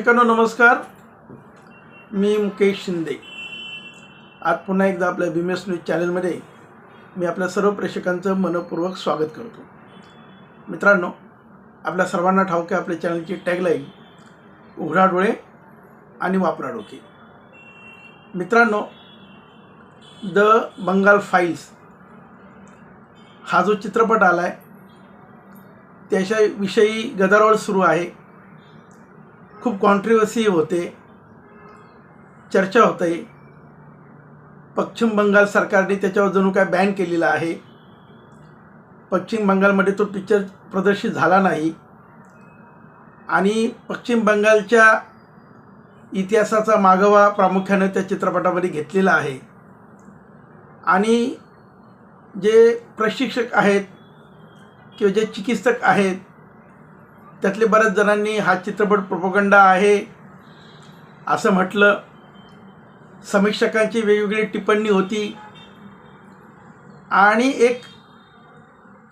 प्रेक्षकांनो नमस्कार. मी मुकेश शिंदे. आज पुन्हा एकदा आपल्या भीमेस न्यूज चॅनलमध्ये मी आपल्या सर्व प्रेक्षकांचं मनपूर्वक स्वागत करतो. मित्रांनो आपल्या सर्वांना ठाऊक आहे आपल्या चॅनलची टॅगलाईन उघडा डोळे आणि वापरा डोके. मित्रांनो द बंगाल फाईल्स हा जो चित्रपट आला आहे त्याच्याविषयी गदारोळ सुरू आहे. खूप कॉन्ट्रिवर्सी होते. चर्चा होते. पश्चिम बंगाल सरकारने त्याच्यावर जणू काय बॅन केलेला आहे. पश्चिम बंगालमध्ये तो पिक्चर प्रदर्शित झाला नाही. आणि पश्चिम बंगालच्या इतिहासाचा मागोवा प्रामुख्याने त्या चित्रपटामध्ये घेतलेला आहे. आणि जे प्रशिक्षक आहेत किंवा जे चिकित्सक आहेत त्यातले बऱ्याच जणांनी हा चित्रपट प्रोपोगंडा आहे असं म्हटलं. समीक्षकांची वेगवेगळी टिप्पणी होती. आणि एक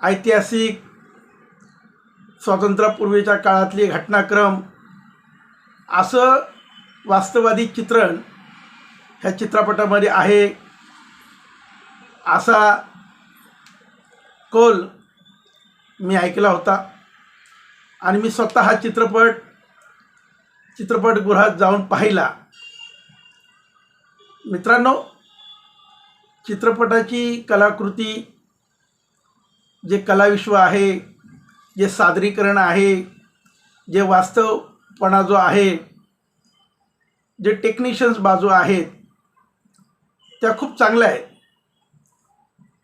ऐतिहासिक स्वातंत्र्यापूर्वीच्या काळातली घटनाक्रम असं वास्तववादी चित्रण ह्या चित्रपटामध्ये आहे. असा कोल मी ऐकला होता. आणि मी स्वतः हा चित्रपट चित्रपटगृहात जाऊन पाहिला. मित्रांनो चित्रपटाची कलाकृती जे कलाविश्व आहे जे सादरीकरण आहे जे वास्तवपणा जो आहे जे टेक्निशियन्स बाजू आहेत त्या खूप चांगल्या आहेत.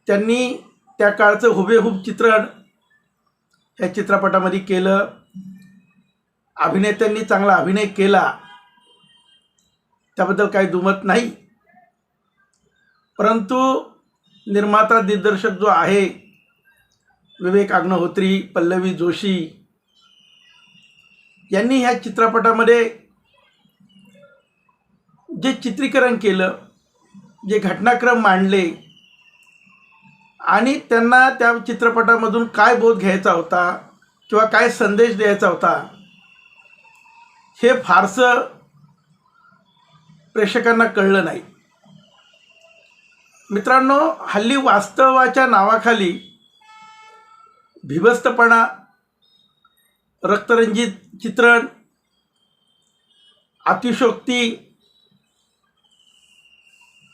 त्यांनी त्या काळचं हुबेहूब चित्रण ह्या चित्रपटामध्ये केलं. अभिनेत्यांनी चांगला अभिनय केला. त्याबद्दल काही दुमत नाही. परंतु निर्माता दिग्दर्शक जो आहे विवेक अग्नहोत्री पल्लवी जोशी यांनी ह्या चित्रपटामध्ये जे चित्रीकरण केलं जे घटनाक्रम मांडले आणि त्यांना त्या चित्रपटामधून काय बोध घ्यायचा होता किंवा काय संदेश द्यायचा होता हे फारसं प्रेक्षकांना कळलं नाही. मित्रांनो हल्ली वास्तवाच्या नावाखाली भिभस्तपणा रक्तरंजित चित्रण अतिशोक्ती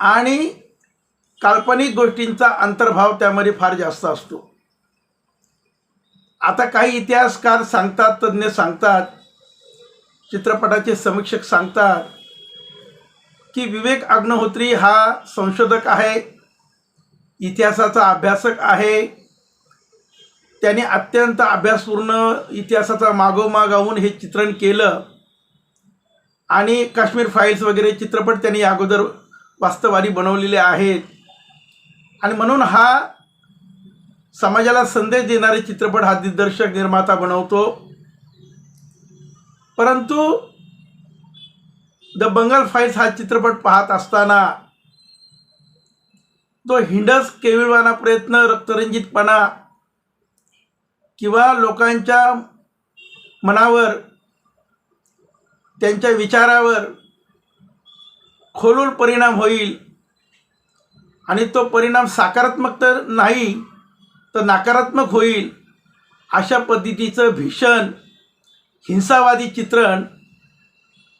आणि काल्पनिक गोष्टींचा अंतर्भाव त्यामध्ये फार जास्त असतो. आता काही इतिहासकार सांगतात तज्ज्ञ सांगतात चित्रपटाचे समीक्षक सांगतात की विवेक अग्नहोत्री हा संशोधक आहे इतिहासाचा अभ्यासक आहे. त्याने अत्यंत अभ्यासपूर्ण इतिहासाचा मागोमाग गाऊन हे चित्रण केलं. आणि काश्मीर फाईल्स वगैरे चित्रपट त्यांनी अगोदर वास्तवारी बनवलेले आहेत. आणि म्हणून हा समाजाला संदेश देणारे चित्रपट हा दिग्दर्शक निर्माता बनवतो. परंतु द बंगाल फाईट्स हा चित्रपट पाहत असताना तो हिंडस केविळवाना प्रयत्न रक्तरंजितपणा किंवा लोकांच्या मनावर त्यांच्या विचारावर खोलून परिणाम होईल आणि तो परिणाम सकारात्मक तर नाही तर नकारात्मक होईल अशा पद्धतीचं भीषण हिंसावादी चित्रण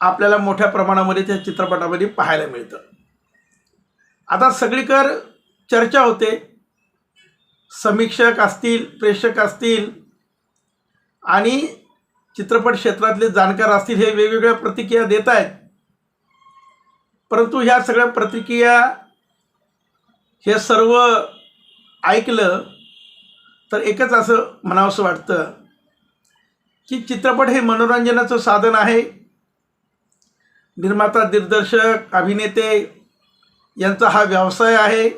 आपल्याला मोठ्या प्रमाणामध्ये त्या चित्रपटामध्ये पाहायला मिळतं. आता सगळीकर चर्चा होते. समीक्षक असतील प्रेक्षक असतील आणि चित्रपट क्षेत्रातले जाणकार असतील हे वेगवेगळ्या प्रतिक्रिया देत आहेत. परंतु ह्या सगळ्या प्रतिक्रिया हे सर्व ऐकलं तर एकच असं म्हणावंसं वाटतं की चित्रपट हे मनोरंजनाचं साधन आहे. निर्माता दिग्दर्शक अभिनेते यांचा हा व्यवसाय आहे.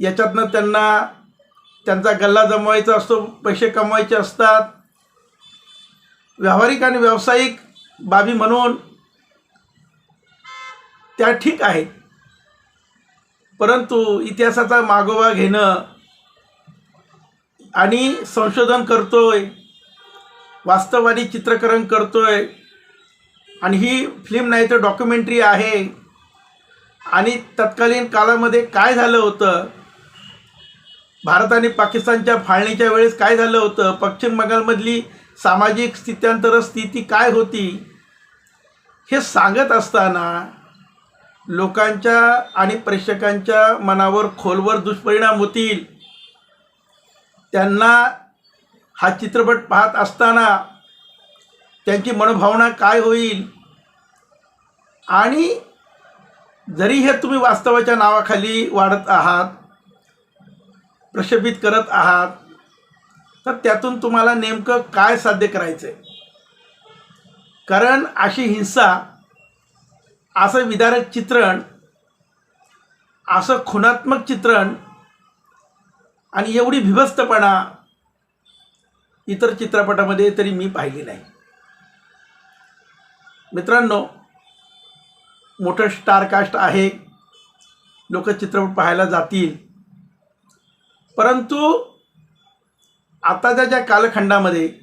याच्यातनं त्यांना त्यांचा गल्ला जमवायचा असतो पैसे कमवायचे असतात. व्यावहारिक आणि व्यावसायिक बाबी म्हणून त्या ठीक आहेत. परंतु इतिहासाचा मागोवा घेणं आणि संशोधन करतोय वास्तववादी चित्रकरण करतोय आणि ही फिल्म नाही तर डॉक्युमेंटरी आहे. आणि तत्कालीन काळामध्ये काय झालं होतं? भारत आणि पाकिस्तानच्या फाळणीच्या वेळेस काय झालं होतं? पश्चिम बंगालमधली सामाजिक स्थित्यांतर स्थिती काय होती? हे सांगत असताना लोकांच्या आणि प्रेक्षकांच्या मनावर खोलवर दुष्परिणाम होतील. त्यांना हा चित्रपट पाहत असताना त्यांची मनोभावना काय होईल? आणि जरी हे तुम्ही वास्तवाच्या नावाखाली वाढत आहात प्रक्षेपित करत आहात तर त्यातून तुम्हाला नेमकं काय साध्य करायचं आहे कारण अशी हिंसा असं विदारक चित्रण असं खुणात्मक चित्रण आणि एवढी भिभस्तपणा इतर चित्रपटामध्ये तरी मी पाहिली नाही. मित्रांनो मोठं स्टारकास्ट आहे. लोक चित्रपट पाहायला जातील. परंतु आताच्या ज्या कालखंडामध्ये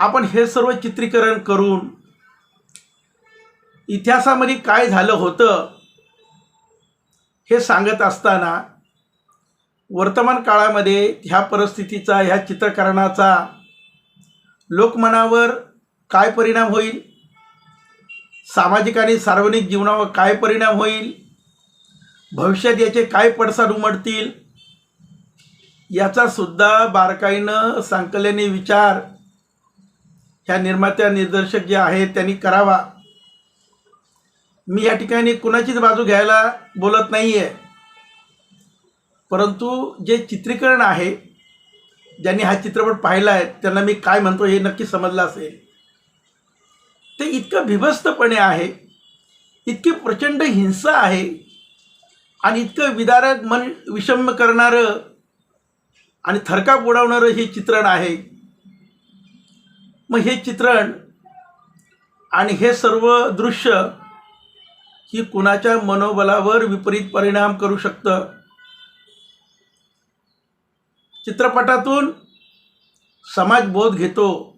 आपण हे सर्व चित्रीकरण करून इतिहासामध्ये काय झालं होतं हे सांगत असताना वर्तमान काळामध्ये ह्या परिस्थितीचा ह्या चित्रकरणाचा लोकमनावर काय परिणाम होईल? सामाजिक आणि सार्वजनिक जीवनावर काय परिणाम होईल? भविष्यात याचे काय पडसाद उमटतील? याचासुद्धा बारकाईनं सांकल्याने विचार ह्या निर्मात्या निर्देशक जे आहेत त्यांनी करावा. मी या ठिकाणी कुणाचीच बाजू घ्यायला बोलत नाही आहे परंतु जे चित्रीकरण आहे ज्यांनी हा चित्रपट पाहिला आहे त्यांना मी काय म्हणतो हे नक्की समजलं असेल. ते इतकं भिभस्तपणे आहे इतकी प्रचंड हिंसा आहे आणि इतकं विदारक मन विषम करणारं आणि थरकाप उडवणारं हे चित्रण आहे. मग हे चित्रण आणि हे सर्व दृश्य ही कुणाच्या मनोबलावर विपरीत परिणाम करू शकतं? चित्रपटातून समाजबोध घेतो.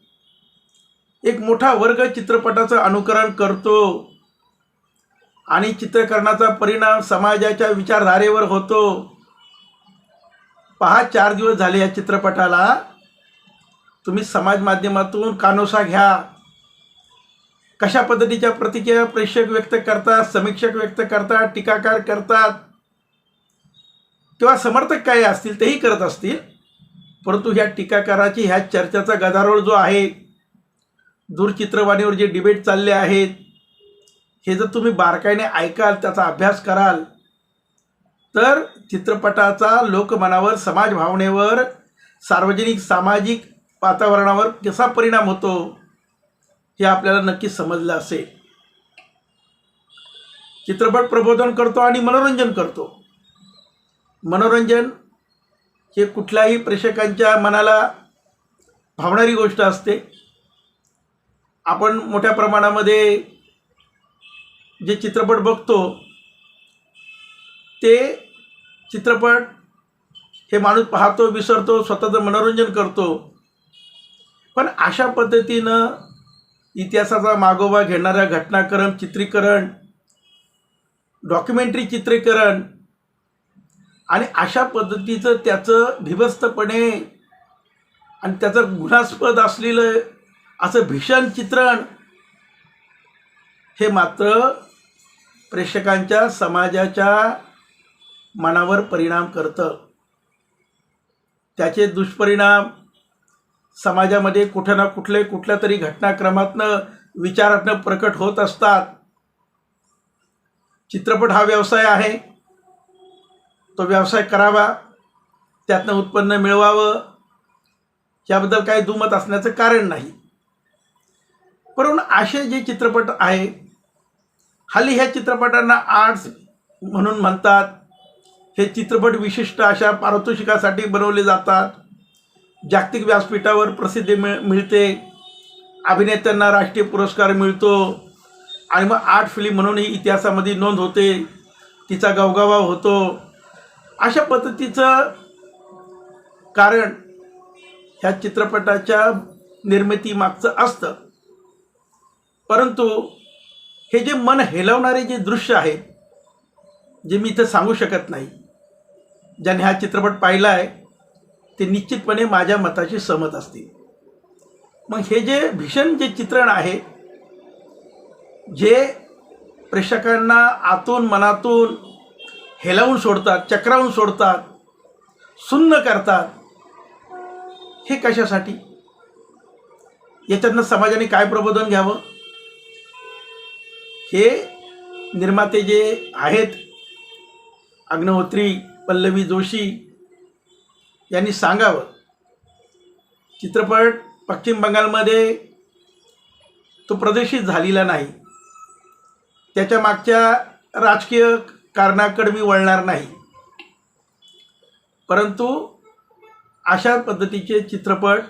एक मोठा वर्ग चित्रपटाचं अनुकरण करतो. आणि चित्रकरणाचा परिणाम समाजाच्या विचारधारेवर होतो. पहा चार दिवस झाले या चित्रपटाला. तुम्ही समाज माध्यमातून कानोसा घ्या. कशा पद्धतीच्या प्रतिक्रिया प्रेक्षक व्यक्त करतात समीक्षक व्यक्त करतात टीकाकार करतात? किंवा समर्थक काय असतील तेही करत असतील परंतु ह्या टीकाकाराची ह्या चर्चेचा गदारोळ जो आहे दूरचित्रवाणीवर जे डिबेट चालले आहेत हे जर तुम्ही बारकाईने ऐकाल त्याचा अभ्यास कराल तर चित्रपटाचा लोकमनावर समाज भावनेवर सार्वजनिक सामाजिक वातावरणावर कसा परिणाम होतो? हे आपल्याला नक्की समजलं असेल. चित्रपट प्रबोधन करतो आणि मनोरंजन करतो. मनोरंजन हे कुठल्याही प्रेक्षकांच्या मनाला भावणारी गोष्ट असते. आपण मोठ्या प्रमाणामध्ये जे चित्रपट बघतो ते चित्रपट हे माणूस पाहतो विसरतो स्वतःचं मनोरंजन करतो. पण अशा पद्धतीनं इतिहासाचा मागोवा घेणाऱ्या घटनाक्रम चित्रीकरण डॉक्युमेंटरी चित्रीकरण आणि अशा पद्धतीचं त्याचं भिभस्तपणे आणि त्याचं गुणास्पद असलेलं असं भीषण चित्रण हे मात्र प्रेक्षकांच्या समाजाच्या मनावर परिणाम करतं. त्याचे दुष्परिणाम समाजामध्ये कुठं ना कुठले कुठल्या तरी घटनाक्रमातनं विचारातनं प्रकट होत असतात. चित्रपट हा व्यवसाय आहे. तो व्यवसाय करावा त्यातनं उत्पन्न मिळवावं याबद्दल काही दुमत असण्याचं कारण नाही. परंतु असे जे चित्रपट आहे हल्ली ह्या चित्रपटांना आर्ट्स म्हणून म्हणतात. हे चित्रपट विशिष्ट अशा पारितोषिकासाठी बनवले जातात. जागतिक व्यासपीठावर प्रसिद्धी मिळ मिळते. अभिनेत्यांना राष्ट्रीय पुरस्कार मिळतो. आणि मग आर्ट फिल्म म्हणूनही इतिहासामध्ये नोंद होते. तिचा गवगवा होतो. अशा पद्धतीचं कारण ह्या चित्रपटाच्या निर्मितीमागचं असतं. परंतु हे जे मन हेलवणारे जे दृश्य आहे जे मी इथं सांगू शकत नाही ज्याने हा चित्रपट पाहिला आहे ते निश्चितपणे माझ्या मताशी सहमत असतील. मग हे जे भीषण जे चित्रण आहे जे प्रेक्षकांना आतून मनातून हेलावून सोडतात चक्रावून सोडतात सुन्न करतात हे कशासाठी? याच्यातनं समाजाने काय प्रबोधन घ्यावं? हे निर्माते जे आहेत अग्नहोत्री पल्लवी जोशी यांनी सांगावं. चित्रपट पश्चिम बंगालमध्ये तो प्रदर्शित झालेला नाही. त्याच्या मागच्या राजकीय कारणाकडे मी वळणार नाही. परंतु अशा पद्धतीचे चित्रपट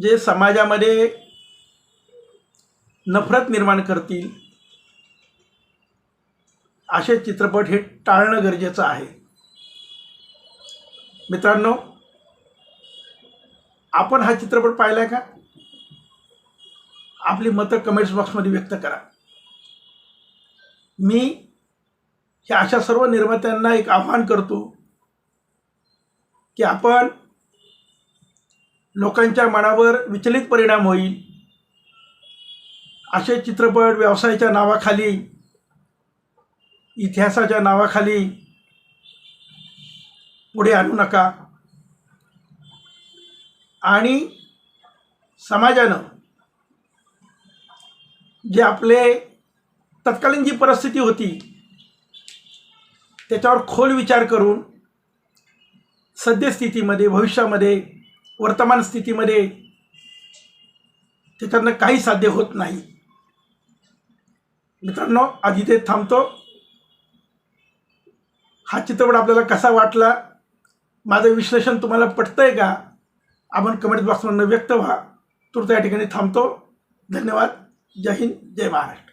जे समाजामध्ये नफरत निर्माण करतील असे चित्रपट हे टाळणं गरजेचं आहे. मित्रांनो आपण हा चित्रपट पाहिला का? आपली मतं कमेंट्स बॉक्समध्ये व्यक्त करा. मी ह्या अशा सर्व निर्मात्यांना एक आव्हान करतो की आपण लोकांच्या मनावर विचलित परिणाम होईल. असे चित्रपट व्यवसायाच्या नावाखाली इतिहासाच्या नावाखाली पुढे आणू नका. आणि समाजानं जे आपले तत्कालीन जी परिस्थिती होती त्याच्यावर खोल विचार करून सद्यस्थितीमध्ये भविष्यामध्ये वर्तमान स्थितीमध्ये त्याच्यातनं काही साध्य होत नाही. मित्रांनो आधी ते थांबतो. हा चित्रपट आपल्याला कसा वाटला माझं विश्लेषण तुम्हाला पटतंय का? आपण कमेंट बॉक्समधनं व्यक्त व्हा. तूर्त या ठिकाणी थांबतो. धन्यवाद. जय हिंद. जय महाराष्ट्र.